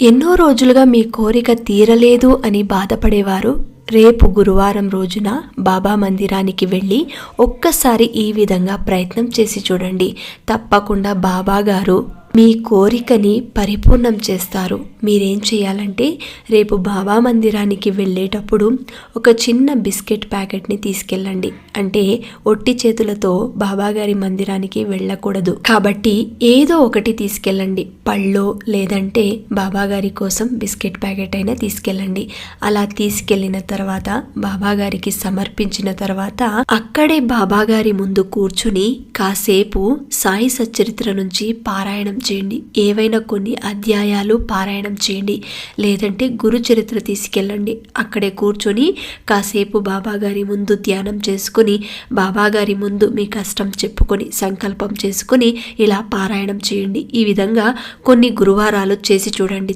ఎన్నో రోజులుగా మీ కోరిక తీరలేదు అని బాధపడేవారు. రేపు గురువారం రోజున బాబా మందిరానికి వెళ్ళి ఒక్కసారి ఈ విధంగా ప్రయత్నం చేసి చూడండి. తప్పకుండా బాబా గారు మీ కోరికని పరిపూర్ణం చేస్తారు. మీరేం చేయాలంటే రేపు బాబా మందిరానికి వెళ్ళేటప్పుడు ఒక చిన్న బిస్కెట్ ప్యాకెట్ని తీసుకెళ్ళండి. అంటే ఒట్టి చేతులతో బాబాగారి మందిరానికి వెళ్ళకూడదు. కాబట్టి ఏదో ఒకటి తీసుకెళ్ళండి. పళ్ళో లేదంటే బాబాగారి కోసం బిస్కెట్ ప్యాకెట్ అయినా తీసుకెళ్ళండి. అలా తీసుకెళ్ళిన తర్వాత బాబాగారికి సమర్పించిన తర్వాత అక్కడే బాబాగారి ముందు కూర్చుని కాసేపు సాయి సచ్చరిత్ర నుంచి పారాయణం చేయండి. ఏవైనా కొన్ని అధ్యాయాలు పారాయణం చేయండి. లేదంటే గురు చరిత్ర తీసుకెళ్ళండి. అక్కడే కూర్చొని కాసేపు బాబాగారి ముందు ధ్యానం చేసుకుని బాబాగారి ముందు మీ కష్టం చెప్పుకొని సంకల్పం చేసుకుని ఇలా పారాయణం చేయండి. ఈ విధంగా కొన్ని గురువారాలు చేసి చూడండి.